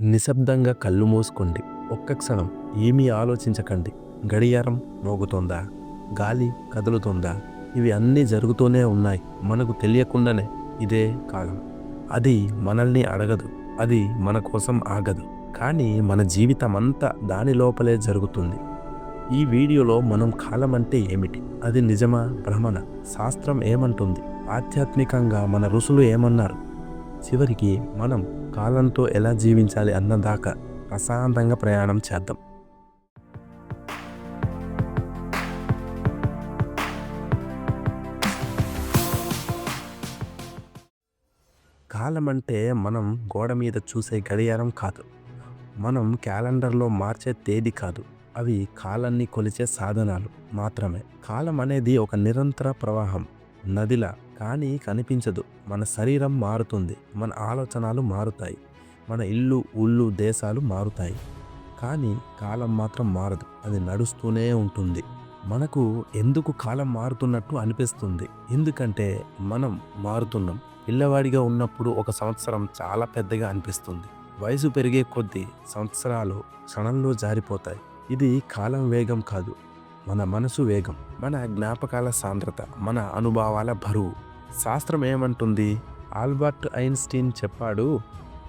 నిశ్శబ్దంగా కళ్ళు మూసుకోండి. ఒక్క క్షణం ఏమీ ఆలోచించకండి. గడియారం మోగుతోందా? గాలి కదులుతోందా? ఇవి అన్నీ జరుగుతూనే ఉన్నాయి. మనకు తెలియకుండానే ఇదే కాలం అది మనల్ని అడగదు. అది మన కోసం ఆగదు. కానీ మన జీవితం అంతా దాని లోపలే జరుగుతుంది. ఈ వీడియోలో మనం కాలం అంటే ఏమిటి? అది నిజమా? భ్రమణ శాస్త్రం ఏమంటుంది? ఆధ్యాత్మికంగా మన ఋషులు ఏమన్నారు? చివరికి మనం కాలంతో ఎలా జీవించాలి అన్నదాకా ప్రశాంతంగా ప్రయాణం చేద్దాం. కాలం అంటే మనం గోడ మీద చూసే గడియారం కాదు. మనం క్యాలెండర్లో మార్చే తేదీ కాదు. అవి కాలాన్ని కొలిచే సాధనాలు మాత్రమే. కాలం అనేది ఒక నిరంతర ప్రవాహం. నదిలా కానీ కనిపించదు. మన శరీరం మారుతుంది. మన ఆలోచనలు మారుతాయి. మన ఇల్లు ఊళ్ళు దేశాలు మారుతాయి. కానీ కాలం మాత్రం మారదు. అది నడుస్తూనే ఉంటుంది. మనకు ఎందుకు కాలం మారుతున్నట్టు అనిపిస్తుంది? ఎందుకంటే మనం మారుతున్నాం. పిల్లవాడిగా ఉన్నప్పుడు ఒక సంవత్సరం చాలా పెద్దగా అనిపిస్తుంది. వయసు పెరిగే కొద్దీ సంవత్సరాలు క్షణంలో జారిపోతాయి. ఇది కాలం వేగం కాదు. మన మనసు వేగం. మన జ్ఞాపకాల సాంద్రత మన అనుభవాల బరువు. శాస్త్రం ఏమంటుంది? ఆల్బర్ట్ ఐన్స్టీన్ చెప్పాడు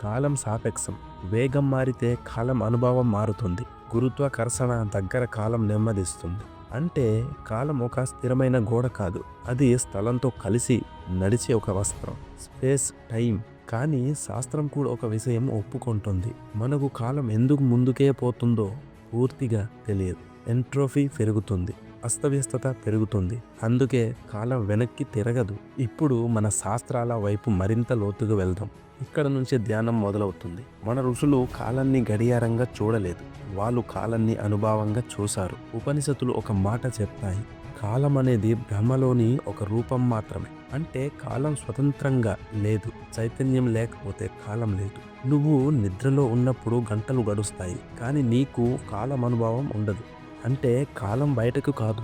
కాలం సాపేక్షం. వేగం మారితే కాలం అనుభవం మారుతుంది. గురుత్వాకర్షణ దగ్గర కాలం నెమ్మదిస్తుంది. అంటే కాలం ఒక స్థిరమైన గోడ కాదు. అది స్థలంతో కలిసి నడిచే ఒక వస్త్రం. Space time. కానీ శాస్త్రం కూడా ఒక విషయం ఒప్పుకుంటుంది. మనకు కాలం ఎందుకు ముందుకే పోతుందో పూర్తిగా తెలియదు. ఎంట్రోఫీ పెరుగుతుంది. అస్తవ్యస్తత పెరుగుతుంది. అందుకే కాలం వెనక్కి తిరగదు. ఇప్పుడు మన శాస్త్రాల వైపు మరింత లోతుగా వెళ్దాం. ఇక్కడ నుంచే ధ్యానం మొదలవుతుంది. మన ఋషులు కాలాన్ని గడియారంగా చూడలేదు. వాళ్ళు కాలాన్ని అనుభవంగా చూశారు. ఉపనిషత్తులు ఒక మాట చెప్తాయి. కాలం అనేది బ్రహ్మలోని ఒక రూపం మాత్రమే. అంటే కాలం స్వతంత్రంగా లేదు. చైతన్యం లేకపోతే కాలం లేదు. నువ్వు నిద్రలో ఉన్నప్పుడు గంటలు గడుస్తాయి. కానీ నీకు కాలం అనుభవం ఉండదు. అంటే కాలం బయటకు కాదు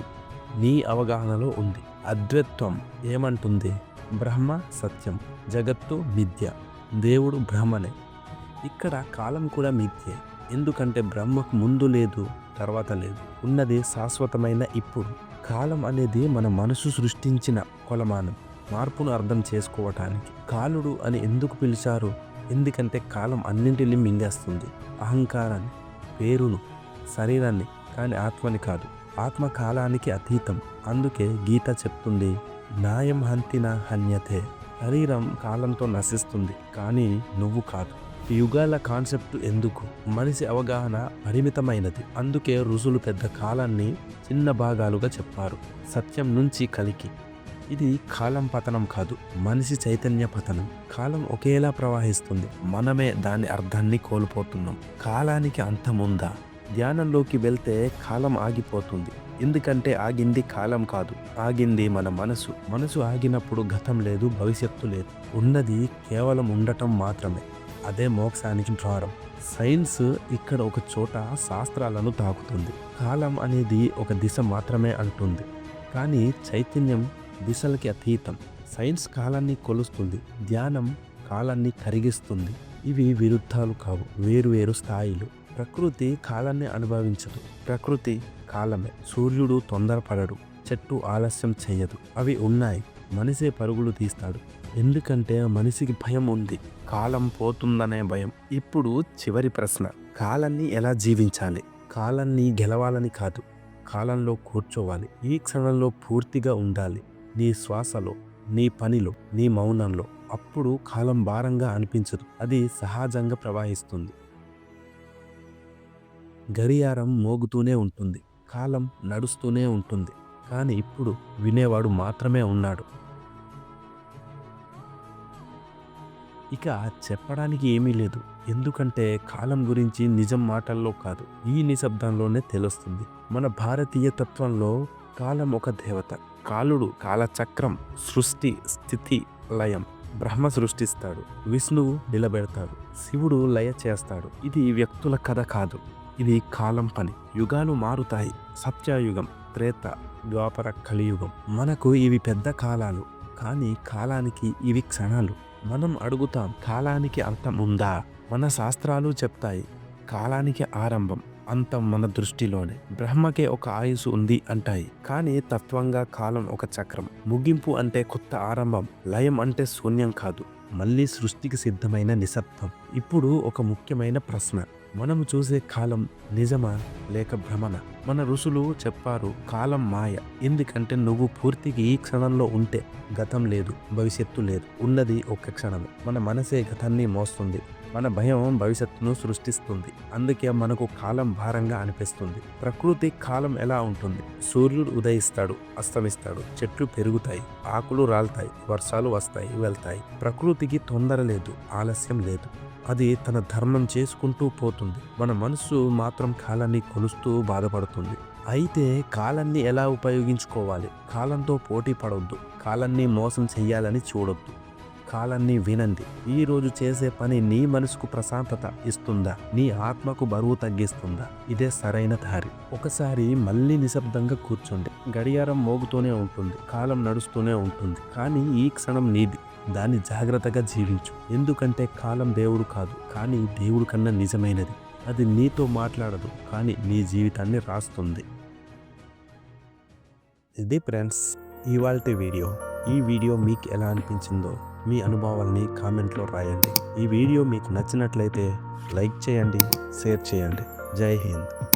నీ అవగాహనలో ఉంది. అద్వైత్వం ఏమంటుంది? బ్రహ్మ సత్యం జగత్తు మిథ్య దేవుడు బ్రహ్మనే. ఇక్కడ కాలం కూడా మిథ్యే. ఎందుకంటే బ్రహ్మకు ముందు లేదు తర్వాత లేదు. ఉన్నది శాశ్వతమైన ఇప్పుడు. కాలం అనేది మన మనసు సృష్టించిన కొలమానం. మార్పును అర్థం చేసుకోవటానికి. కాలుడు అని ఎందుకు పిలిచారు? ఎందుకంటే కాలం అన్నింటినీ మింగేస్తుంది. అహంకారాన్ని పేరును శరీరాన్ని కానీ ఆత్మని కాదు. ఆత్మ కాలానికి అతీతం. అందుకే గీత చెప్తుంది న్యాయం హంతిన హన్యతే. శరీరం కాలంతో నశిస్తుంది కానీ నువ్వు కాదు. యుగాల కాన్సెప్ట్ ఎందుకు? మనిషి అవగాహన పరిమితమైనది. అందుకే ఋషులు పెద్ద కాలాన్ని చిన్న భాగాలుగా చెప్పారు. సత్యం నుంచి కలికి. ఇది కాలం పతనం కాదు మనిషి చైతన్య పతనం. కాలం ఒకేలా ప్రవహిస్తుంది. మనమే దాని అర్థాన్ని కోల్పోతున్నాం. కాలానికి అంతముందా? ధ్యానంలోకి వెళ్తే కాలం ఆగిపోతుంది. ఎందుకంటే ఆగింది కాలం కాదు. ఆగింది మన మనసు. మనసు ఆగినప్పుడు గతం లేదు భవిష్యత్తు లేదు. ఉన్నది కేవలం ఉండటం మాత్రమే. అదే మోక్షానికి ద్వారం. సైన్స్ ఇక్కడ ఒక చోట శాస్త్రాలను తాకుతుంది. కాలం అనేది ఒక దిశ మాత్రమే అంటుంది. కానీ చైతన్యం దిశలకి అతీతం. సైన్స్ కాలాన్ని కొలుస్తుంది. ధ్యానం కాలాన్ని కరిగిస్తుంది. ఇవి విరుద్ధాలు కావు. వేరు వేరు స్థాయిలు. ప్రకృతి కాలాన్ని అనుభవించదు. ప్రకృతి కాలమే. సూర్యుడు తొందరపడడు. చెట్టు ఆలస్యం చేయదు అవి ఉన్నాయి. మనిషే పరుగులు తీస్తాడు. ఎందుకంటే మనిషికి భయం ఉంది. కాలం పోతుందనే భయం. ఇప్పుడు చివరి ప్రశ్న. కాలాన్ని ఎలా జీవించాలి? కాలాన్ని గెలవాలని కాదు. కాలంలో కూర్చోవాలి. ఈ క్షణంలో పూర్తిగా ఉండాలి. నీ శ్వాసలో నీ పనిలో నీ మౌనంలో. అప్పుడు కాలం భారంగా అనిపించదు. అది సహజంగా ప్రవహిస్తుంది. గడియారం మోగుతూనే ఉంటుంది కాలం నడుస్తూనే ఉంటుంది కానీ ఇప్పుడు వినేవాడు మాత్రమే ఉన్నాడు. ఇక చెప్పడానికి ఏమీ లేదు ఎందుకంటే కాలం గురించి నిజం మాటల్లో కాదు ఈ నిశ్శబ్దంలోనే తెలుస్తుంది. మన భారతీయ తత్వంలో కాలం ఒక దేవత కాలుడు కాలచక్రం సృష్టి స్థితి లయం బ్రహ్మ సృష్టిస్తాడు విష్ణువు నిలబెడతాడు శివుడు లయ చేస్తాడు ఇది వ్యక్తుల కథ కాదు. ఇది కాలం పని. యుగాలు మారుతాయి. సత్యయుగం త్రేత ద్వాపర కలియుగం. మనకు ఇవి పెద్ద కాలాలు. కానీ కాలానికి ఇవి క్షణాలు. మనం అడుగుతాం కాలానికి అర్థం ఉందా? మన శాస్త్రాలు చెప్తాయి కాలానికి ఆరంభం. అంతం మన దృష్టిలోనే. బ్రహ్మకే ఒక ఆయుసు ఉంది అంటాయి. కానీ తత్వంగా కాలం ఒక చక్రం. ముగింపు అంటే కొత్త ఆరంభం. లయం అంటే శూన్యం కాదు. మళ్ళీ సృష్టికి సిద్ధమైన నిశ్శబ్దం. ఇప్పుడు ఒక ముఖ్యమైన ప్రశ్న. మనము చూసే కాలం నిజమా లేక భ్రమణ మన ఋషులు చెప్పారు కాలం మాయ. ఎందుకంటే నువ్వు పూర్తిగా ఈ క్షణంలో ఉంటే గతం లేదు భవిష్యత్తు లేదు. ఉన్నది ఒక క్షణమే. మన మనసే గతాన్ని మోస్తుంది. మన భయం భవిష్యత్తును సృష్టిస్తుంది. అందుకే మనకు కాలం భారంగా అనిపిస్తుంది. ప్రకృతి కాలం ఎలా ఉంటుంది? సూర్యుడు ఉదయిస్తాడు అస్తమిస్తాడు. చెట్లు పెరుగుతాయి ఆకులు రాలుతాయి వర్షాలు వస్తాయి వెళ్తాయి. ప్రకృతికి తొందర లేదు ఆలస్యం లేదు. అది తన ధర్మం చేసుకుంటూ పోతుంది. మన మనసు మాత్రం కాలాన్ని కొలుస్తూ బాధపడుతుంది. అయితే కాలాన్ని ఎలా ఉపయోగించుకోవాలి? కాలంతో పోటీ పడవద్దు కాలాన్ని మోసం చేయాలని చూడొద్దు. కాలాన్ని వినండి. ఈ రోజు చేసే పని నీ మనసుకు ప్రశాంతత ఇస్తుందా? నీ ఆత్మకు బరువు తగ్గిస్తుందా? ఇదే సరైన దారి. ఒకసారి మళ్ళీ నిశ్శబ్దంగా కూర్చోండి. గడియారం మోగుతూనే ఉంటుంది. కాలం నడుస్తూనే ఉంటుంది. కానీ ఈ క్షణం నీది. దాన్ని జాగ్రత్తగా జీవించు. ఎందుకంటే కాలం దేవుడు కాదు కానీ దేవుడు కన్నా నిజమైనది. అది నీతో మాట్లాడదు కానీ నీ జీవితాన్ని రాస్తుంది. ఇది ఫ్రెండ్స్ ఇవాళ వీడియో. ఈ వీడియో మీకు ఎలా అనిపించిందో మీ అనుభవాల్ని కామెంట్లో రాయండి. ఈ వీడియో మీకు నచ్చినట్లయితే లైక్ చేయండి షేర్ చేయండి. జై హింద్.